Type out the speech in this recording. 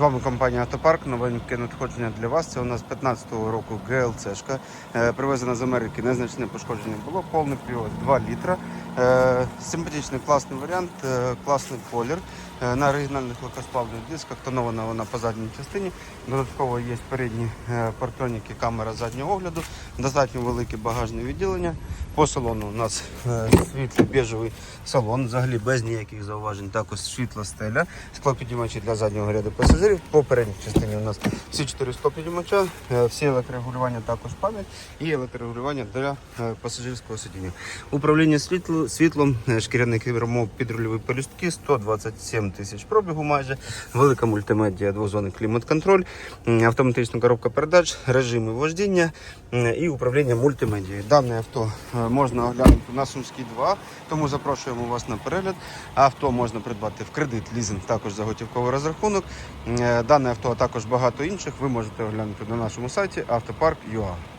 З вами компанія Автопарк. Новеньке надходження для вас. Це у нас 15-го року ГЛЦшка. Е, Привезена з Америки, незначне пошкодження було. Повний привод 2 літра. Е, Симпатичний класний варіант, е, класний колір. На оригінальних легкосплавних дисках тонована вона по задній частині. Додатково є передні партроніки, камера заднього огляду, достатньо велике багажне відділення. По салону у нас е, світлий біжевий салон, взагалі без ніяких зауважень. Також світла стеля, склопідіймачі для заднього ряду пасажирів. По передній частині у нас всі чотири склопідіймача, е, всі електрорегулювання також пам'ять і електрорегулювання для е, пасажирського сидіння. Управління світло, світлом, шкіряний кермо, підрульові полюстки, 127 тисяч пробігу майже, велика мультимедіа, двозонний клімат-контроль, автоматична коробка передач, режими вождіння і управління мультимедією. Дане авто можна оглянути на Сумській 2, тому запрошуємо вас на перегляд. Авто можна придбати в кредит, лізинг, також за готівковий розрахунок. Е, Дане авто, а також багато інших ви можете оглянути на нашому сайті автопарк.ua.